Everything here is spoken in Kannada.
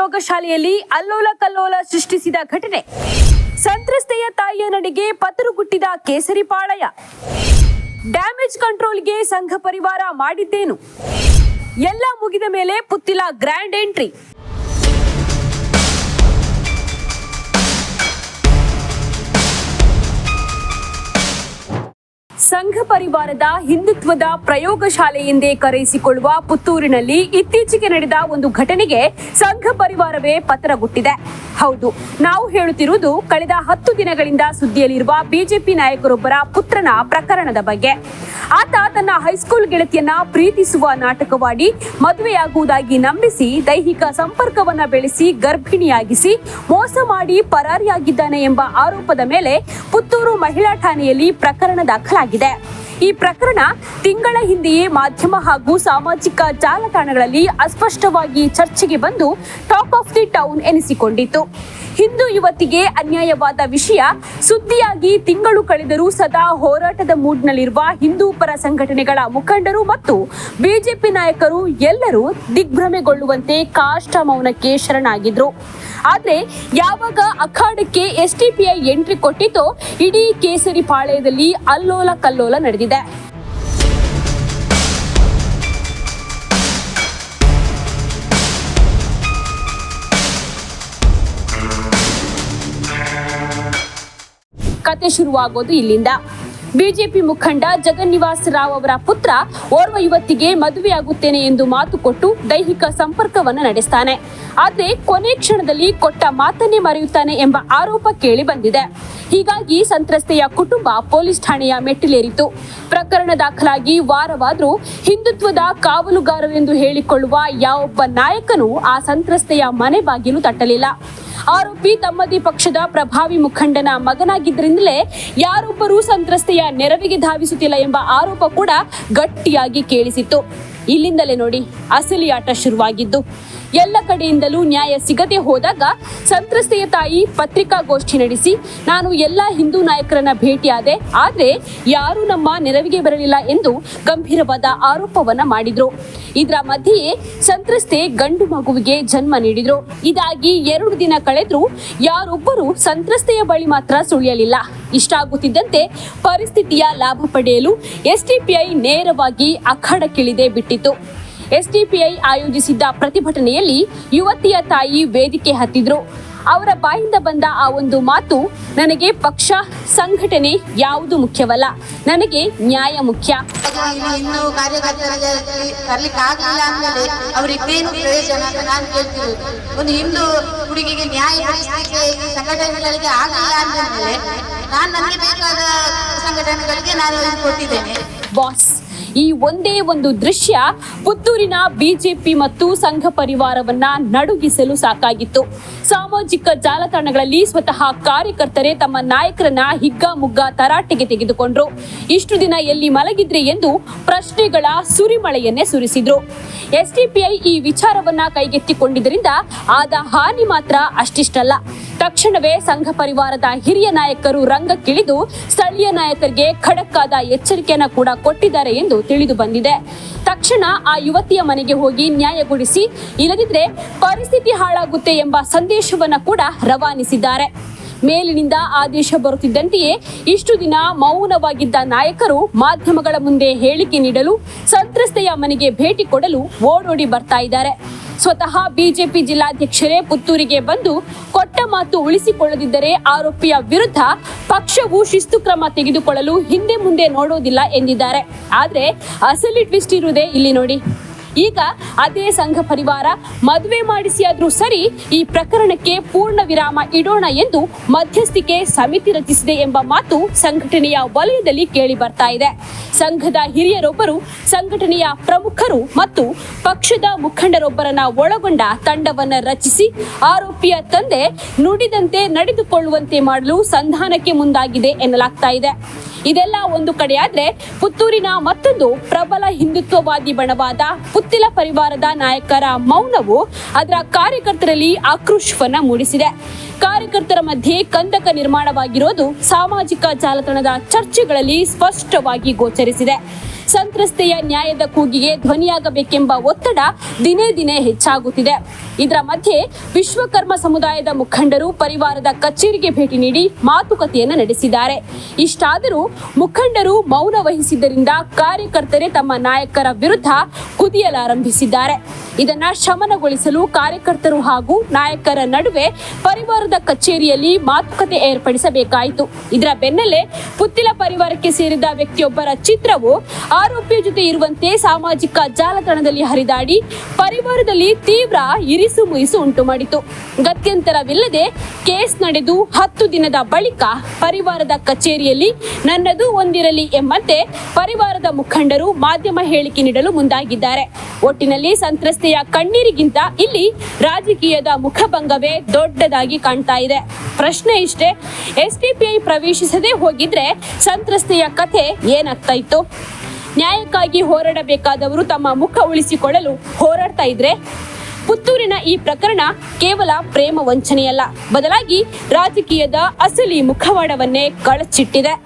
ಪ್ರಯೋಗಶಾಲೆಯಲ್ಲಿ ಅಲ್ಲೋಲ ಕಲ್ಲೋಲ ಸೃಷ್ಟಿಸಿದ ಘಟನೆ. ಸಂತ್ರಸ್ತೆಯ ತಾಯಿಯ ನಡೆಗೆ ಪತರುಗುಟ್ಟಿದ ಕೇಸರಿ ಪಾಳಯ ಡ್ಯಾಮೇಜ್ ಕಂಟ್ರೋಲ್ಗೆ ಸಂಘ ಪರಿವಾರ ಮಾಡಿದ್ದೇನು. ಎಲ್ಲ ಮುಗಿದ ಮೇಲೆ ಪುತ್ತಿಲ ಗ್ರ್ಯಾಂಡ್ ಎಂಟ್ರಿ. ಸಂಘ ಪರಿವಾರದ ಹಿಂದುತ್ವದ ಪ್ರಯೋಗಶಾಲೆ ಎಂದೇ ಕರೆಯಿಸಿಕೊಳ್ಳುವ ಪುತ್ತೂರಿನಲ್ಲಿ ಇತ್ತೀಚೆಗೆ ನಡೆದ ಒಂದು ಘಟನೆಗೆ ಸಂಘ ಪರಿವಾರವೇ ಪತರಗುಟ್ಟಿದೆ ಹೌದು, ನಾವು ಹೇಳುತ್ತಿರುವುದು ಕಳೆದ ಹತ್ತು ದಿನಗಳಿಂದ ಸುದ್ದಿಯಲ್ಲಿರುವ ಬಿಜೆಪಿ ನಾಯಕರೊಬ್ಬರ ಪುತ್ರನ ಪ್ರಕರಣದ ಬಗ್ಗೆ. ಆತ ತನ್ನ ಹೈಸ್ಕೂಲ್ ಗೆಳತಿಯನ್ನ ಪ್ರೀತಿಸುವ ನಾಟಕವಾಡಿ ಮದುವೆಯಾಗುವುದಾಗಿ ನಂಬಿಸಿ ದೈಹಿಕ ಸಂಪರ್ಕವನ್ನ ಬೆಳೆಸಿ ಗರ್ಭಿಣಿಯಾಗಿಸಿ ಮೋಸ ಮಾಡಿ ಪರಾರಿಯಾಗಿದ್ದಾನೆ ಎಂಬ ಆರೋಪದ ಮೇಲೆ ಪುತ್ತೂರು ಮಹಿಳಾ ಠಾಣೆಯಲ್ಲಿ ಪ್ರಕರಣ ದಾಖಲಾಗಿದೆ. ಈ ಪ್ರಕರಣ ತಿಂಗಳ ಹಿಂದೆಯೇ ಮಾಧ್ಯಮ ಹಾಗೂ ಸಾಮಾಜಿಕ ಜಾಲತಾಣಗಳಲ್ಲಿ ಅಸ್ಪಷ್ಟವಾಗಿ ಚರ್ಚೆಗೆ ಬಂದು ಟಾಪ್ ಆಫ್ ದಿ ಟೌನ್ ಎನಿಸಿಕೊಂಡಿತ್ತು. ಹಿಂದೂ ಯುವತಿಗೆ ಅನ್ಯಾಯವಾದ ವಿಷಯ, ಸುದ್ದಿಯಾಗಿ ತಿಂಗಳು ಕಳೆದರೂ ಸದಾ ಹೋರಾಟದ ಮೂಡ್ನಲ್ಲಿರುವ ಹಿಂದೂ ಪರ ಸಂಘಟನೆಗಳ ಮುಖಂಡರು ಮತ್ತು ಬಿಜೆಪಿ ನಾಯಕರು ಎಲ್ಲರೂ ದಿಗ್ಭ್ರಮೆಗೊಳ್ಳುವಂತೆ ಕಾಷ್ಟ ಮೌನಕ್ಕೆ ಶರಣಾಗಿದ್ರು. ಆದ್ರೆ ಯಾವಾಗ ಅಖಾಡಕ್ಕೆ S T P I entry ಕೊಟ್ಟಿತೋ ಇಡೀ ಕೇಸರಿ ಪಾಳ್ಯದಲ್ಲಿ ಅಲ್ಲೋಲ ಕಲ್ಲೋಲ ನಡೆದಿದೆ. ಕತೆ ಶುರುವಾಗೋದು ಇಲ್ಲಿಂದ. ಬಿಜೆಪಿ ಮುಖಂಡ ಜಗನ್ನಿವಾಸ್ ರಾವ್ ಅವರ ಪುತ್ರ ಓರ್ವ ಯುವತಿಗೆ ಮದುವೆಯಾಗುತ್ತೇನೆ ಎಂದು ಮಾತು ಕೊಟ್ಟು ದೈಹಿಕ ಸಂಪರ್ಕವನ್ನು ನಡೆಸ್ತಾನೆ. ಆದ್ರೆ ಕೊನೆ ಕ್ಷಣದಲ್ಲಿ ಕೊಟ್ಟ ಮಾತನ್ನೇ ಮರೆಯುತ್ತಾನೆ ಎಂಬ ಆರೋಪ ಕೇಳಿ ಬಂದಿದೆ. ಹೀಗಾಗಿ ಸಂತ್ರಸ್ತೆಯ ಕುಟುಂಬ ಪೊಲೀಸ್ ಠಾಣೆಯ ಮೆಟ್ಟಿಲೇರಿತು ಪ್ರಕರಣ ದಾಖಲಾಗಿ ವಾರವಾದ್ರೂ ಹಿಂದುತ್ವದ ಕಾವಲುಗಾರರೆಂದು ಹೇಳಿಕೊಳ್ಳುವ ಯಾವೊಬ್ಬ ನಾಯಕನೂ ಆ ಸಂತ್ರಸ್ತೆಯ ಮನೆ ಬಾಗಿಲು ತಟ್ಟಲಿಲ್ಲ. ಆರೋಪಿ ತಮ್ಮದೇ ಪಕ್ಷದ ಪ್ರಭಾವಿ ಮುಖಂಡನ ಮಗನಾಗಿದ್ದರಿಂದಲೇ ಯಾರೊಬ್ಬರೂ ಸಂತ್ರಸ್ತೆಯ ನೆರವಿಗೆ ಧಾವಿಸುತ್ತಿಲ್ಲ ಎಂಬ ಆರೋಪ ಕೂಡ ಗಟ್ಟಿಯಾಗಿ ಕೇಳಿಸಿತ್ತು. ಇಲ್ಲಿಂದಲೇ ನೋಡಿ, ಅಸಲಿಯಾಟ ಶುರುವಾಗಿದ್ದು. ಎಲ್ಲ ಕಡೆಯಿಂದಲೂ ನ್ಯಾಯ ಸಿಗದೆ ಹೋದಾಗ ಸಂತ್ರಸ್ತೆಯ ತಾಯಿ ಪತ್ರಿಕಾಗೋಷ್ಠಿ ನಡೆಸಿ, ನಾನು ಎಲ್ಲ ಹಿಂದೂ ನಾಯಕರನ್ನ ಭೇಟಿಯಾದೆ, ಆದರೆ ಯಾರೂ ನಮ್ಮ ನೆರವಿಗೆ ಬರಲಿಲ್ಲ ಎಂದು ಗಂಭೀರವಾದ ಆರೋಪವನ್ನ ಮಾಡಿದ್ರು. ಇದರ ಮಧ್ಯೆಯೇ ಸಂತ್ರಸ್ತೆ ಗಂಡು ಮಗುವಿಗೆ ಜನ್ಮ ನೀಡಿದ್ರು. ಇದಾಗಿ ಎರಡು ದಿನ ಕಳೆದ್ರೂ ಯಾರೊಬ್ಬರು ಸಂತ್ರಸ್ತೆಯ ಬಳಿ ಮಾತ್ರ ಸುಳಿಯಲಿಲ್ಲ. ಇಷ್ಟಾಗುತ್ತಿದ್ದಂತೆ ಪರಿಸ್ಥಿತಿಯ ಲಾಭ ಪಡೆಯಲು ಎಸ್ಟಿಪಿಐ ನೇರವಾಗಿ ಅಖಾಡಕ್ಕಿಳಿದೇ ಬಿಟ್ಟಿತು ಎಸ್ಡಿಪಿಐ ಆಯೋಜಿಸಿದ್ದ ಪ್ರತಿಭಟನೆಯಲ್ಲಿ ಯುವತಿಯ ತಾಯಿ ವೇದಿಕೆ ಹತ್ತಿದ್ರು. ಅವರ ಬಾಯಿಂದ ಬಂದ ಆ ಒಂದು ಮಾತು ನನಗೆ ಪಕ್ಷ ಸಂಘಟನೆ ಯಾವುದು ಮುಖ್ಯವಲ್ಲ. ನನಗೆ ನ್ಯಾಯ ಮುಖ್ಯ. ಹಾಗಾಗಿ ಇಲ್ಲಿ ಇನ್ನೂ ಕಾರ್ಯಕರ್ತರಿಗೆ ತರ್ಲಿಕ್ಕೆ ಆಗಲಿಲ್ಲ ಅಂದ್ಮೇಲೆ ಅವರಿಗೇನು ಪ್ರಯೋಜನ ಅಂತ ನಾನು ಕೇಳ್ತಿರೋದು ಒಂದು ಹಿಂದೂ ಹುಡುಗಿಗೆ ನ್ಯಾಯ ಕೊಡಿಸ್ಲಿಕ್ಕೆ ಈ ಸಂಘಟನೆಗಳಿಗೆ ಆಗಲಿಲ್ಲ ಅಂದ್ಮೇಲೆ ನಾನು ನನಗೆ ಬೇಕಾದ ಸಂಘಟನೆಗಳಿಗೆ ನಾನು ಇದು ಕೊಟ್ಟಿದ್ದೇನೆ. ಬಾಸ್ ಈ ಒಂದೇ ಒಂದು ದೃಶ್ಯ ಪುತ್ತೂರಿನ ಬಿಜೆಪಿ ಮತ್ತು ಸಂಘ ಪರಿವಾರವನ್ನ ನಡುಗಿಸಲು ಸಾಕಾಗಿತ್ತು. ಸಾಮಾಜಿಕ ಜಾಲತಾಣಗಳಲ್ಲಿ ಸ್ವತಃ ಕಾರ್ಯಕರ್ತರೇ ತಮ್ಮ ನಾಯಕರನ್ನ ಹಿಗ್ಗಾಮುಗ್ಗಾ ತರಾಟೆಗೆ ತೆಗೆದುಕೊಂಡ್ರು. ಇಷ್ಟು ದಿನ ಎಲ್ಲಿ ಮಲಗಿದ್ರಿ ಎಂದು ಪ್ರಶ್ನೆಗಳ ಸುರಿಮಳೆಯನ್ನೇ ಸುರಿಸಿದ್ರು. ಎಸ್ಡಿಪಿಐ ಈ ವಿಚಾರವನ್ನ ಕೈಗೆತ್ತಿಕೊಂಡಿದ್ದರಿಂದ ಆದ ಹಾನಿ ಮಾತ್ರ ಅಷ್ಟಿಷ್ಟಲ್ಲ. ತಕ್ಷಣವೇ ಸಂಘ ಪರಿವಾರದ ಹಿರಿಯ ನಾಯಕರು ರಂಗಕ್ಕಿಳಿದು ಸ್ಥಳೀಯ ನಾಯಕರಿಗೆ ಖಡಕ್ಕಾದ ಎಚ್ಚರಿಕೆಯನ್ನ ಕೂಡ ಕೊಟ್ಟಿದ್ದಾರೆ ಎಂದು ತಿಳಿದು ಬಂದಿದೆ. ತಕ್ಷಣ ಆ ಯುವತಿಯ ಮನೆಗೆ ಹೋಗಿ ನ್ಯಾಯಗೊಳಿಸಿ, ಇಲ್ಲದಿದ್ರೆ ಪರಿಸ್ಥಿತಿ ಹಾಳಾಗುತ್ತೆ ಎಂಬ ಸಂದೇಶವನ್ನ ಕೂಡ ರವಾನಿಸಿದ್ದಾರೆ. ಮೇಲಿನಿಂದ ಆದೇಶ ಬರುತ್ತಿದ್ದಂತೆಯೇ ಇಷ್ಟು ದಿನ ಮೌನವಾಗಿದ್ದ ನಾಯಕರು ಮಾಧ್ಯಮಗಳ ಮುಂದೆ ಹೇಳಿಕೆ ನೀಡಲು, ಸಂತ್ರಸ್ತೆಯ ಮನೆಗೆ ಭೇಟಿ ಕೊಡಲು ಓಡೋಡಿ ಬರ್ತಾ ಇದ್ದಾರೆ. ಸ್ವತಃ ಬಿಜೆಪಿ ಜಿಲ್ಲಾಧ್ಯಕ್ಷರೇ ಪುತ್ತೂರಿಗೆ ಬಂದು ಕೊಟ್ಟ ಮಾತು ಉಳಿಸಿಕೊಳ್ಳದಿದ್ದರೆ ಆರೋಪಿಯ ವಿರುದ್ಧ ಪಕ್ಷವು ಶಿಸ್ತು ಕ್ರಮ ತೆಗೆದುಕೊಳ್ಳಲು ಹಿಂದೆ ಮುಂದೆ ನೋಡೋದಿಲ್ಲ ಎಂದಿದ್ದಾರೆ. ಆದರೆ ಅಸಲಿ ಟ್ವಿಸ್ಟ್ ಇರುವುದೇ ಇಲ್ಲಿ ನೋಡಿ. ಈಗ ಅದೇ ಸಂಘ ಪರಿವಾರ ಮದುವೆ ಮಾಡಿಸಿ ಆದ್ರೂ ಸರಿ ಈ ಪ್ರಕರಣಕ್ಕೆ ಪೂರ್ಣ ವಿರಾಮ ಇಡೋಣ ಎಂದು ಮಧ್ಯಸ್ಥಿಕೆ ಸಮಿತಿ ರಚಿಸಿದೆ ಎಂಬ ಮಾತು ಸಂಘಟನೆಯ ವಲಯದಲ್ಲಿ ಕೇಳಿ ಬರ್ತಾ ಇದೆ. ಸಂಘದ ಹಿರಿಯರೊಬ್ಬರು, ಸಂಘಟನೆಯ ಪ್ರಮುಖರು ಮತ್ತು ಪಕ್ಷದ ಮುಖಂಡರೊಬ್ಬರನ್ನ ಒಳಗೊಂಡ ತಂಡವನ್ನ ರಚಿಸಿ ಆರೋಪಿಯ ತಂದೆ ನುಡಿದಂತೆ ನಡೆದುಕೊಳ್ಳುವಂತೆ ಮಾಡಲು ಸಂಧಾನಕ್ಕೆ ಮುಂದಾಗಿದೆ ಎನ್ನಲಾಗ್ತಾ ಇದೆ. ಇದೆಲ್ಲ ಒಂದು ಕಡೆಯಾದ್ರೆ ಪುತ್ತೂರಿನ ಮತ್ತೊಂದು ಪ್ರಬಲ ಹಿಂದುತ್ವವಾದಿ ಬಣವಾದ ಪುತ್ತಿಲ ಪರಿವಾರದ ನಾಯಕರ ಮೌನವು ಅದರ ಕಾರ್ಯಕರ್ತರಲ್ಲಿ ಆಕ್ರೋಶವನ್ನ ಮೂಡಿಸಿದೆ. ಕಾರ್ಯಕರ್ತರ ಮಧ್ಯೆ ಕಂದಕ ನಿರ್ಮಾಣವಾಗಿರೋದು ಸಾಮಾಜಿಕ ಜಾಲತಾಣದ ಚರ್ಚೆಗಳಲ್ಲಿ ಸ್ಪಷ್ಟವಾಗಿ ಗೋಚರಿಸಿದೆ. ಸಂತ್ರಸ್ತೆಯ ನ್ಯಾಯದ ಕೂಗಿಗೆ ಧ್ವನಿಯಾಗಬೇಕೆಂಬ ಒತ್ತಡ ದಿನೇ ದಿನೇ ಹೆಚ್ಚಾಗುತ್ತಿದೆ. ಇದರ ಮಧ್ಯೆ ವಿಶ್ವಕರ್ಮ ಸಮುದಾಯದ ಮುಖಂಡರು ಪರಿವಾರದ ಕಚೇರಿಗೆ ಭೇಟಿ ನೀಡಿ ಮಾತುಕತೆಯನ್ನು ನಡೆಸಿದ್ದಾರೆ. ಇಷ್ಟಾದರೂ ಮುಖಂಡರು ಮೌನ ವಹಿಸಿದ್ದರಿಂದ ಕಾರ್ಯಕರ್ತರೇ ತಮ್ಮ ನಾಯಕರ ವಿರುದ್ಧ ಕುದಿಯಲಾರಂಭಿಸಿದ್ದಾರೆ. ಇದನ್ನ ಶಮನಗೊಳಿಸಲು ಕಾರ್ಯಕರ್ತರು ಹಾಗೂ ನಾಯಕರ ನಡುವೆ ಪರಿವಾರದ ಕಚೇರಿಯಲ್ಲಿ ಮಾತುಕತೆ ಏರ್ಪಡಿಸಬೇಕಾಯಿತು. ಇದರ ಬೆನ್ನಲ್ಲೇ ಪುತ್ತಿಲ ಪರಿವಾರಕ್ಕೆ ಸೇರಿದ ವ್ಯಕ್ತಿಯೊಬ್ಬರ ಚಿತ್ರವು ಆರೋಪಿಯ ಜೊತೆ ಇರುವಂತೆ ಸಾಮಾಜಿಕ ಜಾಲತಾಣದಲ್ಲಿ ಹರಿದಾಡಿ ಪರಿವಾರದಲ್ಲಿ ತೀವ್ರ ಇರಿಸು ಮುಯಿಸು ಉಂಟು ಮಾಡಿತು. ಗತ್ಯಂತರವಿಲ್ಲದೆ ಕೇಸ್ ನಡೆದು ಹತ್ತು ದಿನದ ಬಳಿಕ ಪರಿವಾರದ ಕಚೇರಿಯಲ್ಲಿ ನನ್ನದು ಒಂದಿರಲಿ ಎಂಬಂತೆ ಪರಿವಾರದ ಮುಖಂಡರು ಮಾಧ್ಯಮ ಹೇಳಿಕೆ ನೀಡಲು ಮುಂದಾಗಿದ್ದಾರೆ. ಒಟ್ಟಿನಲ್ಲಿ ಸಂತ್ರಸ್ತೆಯ ಕಣ್ಣೀರಿಗಿಂತ ಇಲ್ಲಿ ರಾಜಕೀಯದ ಮುಖಭಂಗವೇ ದೊಡ್ಡದಾಗಿ ಕಾಣ್ತಾ ಇದೆ. ಪ್ರಶ್ನೆ ಇಷ್ಟೇ ಎಸ್ಡಿಪಿಐ ಪ್ರವೇಶಿಸದೆ ಹೋಗಿದ್ರೆ ಸಂತ್ರಸ್ತೆಯ ಕಥೆ ಏನಾಗ್ತಾ ಇತ್ತು? ನ್ಯಾಯಕ್ಕಾಗಿ ಹೋರಾಡಬೇಕಾದವರು ತಮ್ಮ ಮುಖ ಉಳಿಸಿಕೊಳ್ಳಲು ಹೋರಾಡ್ತಾ ಇದ್ರೆ ಪುತ್ತೂರಿನ ಈ ಪ್ರಕರಣ ಕೇವಲ ಪ್ರೇಮ ವಂಚನೆಯಲ್ಲ. ಬದಲಾಗಿ ರಾಜಕೀಯದ ಅಸಲಿ ಮುಖವಾಡವನ್ನೇ ಕಳಚಿಟ್ಟಿದೆ.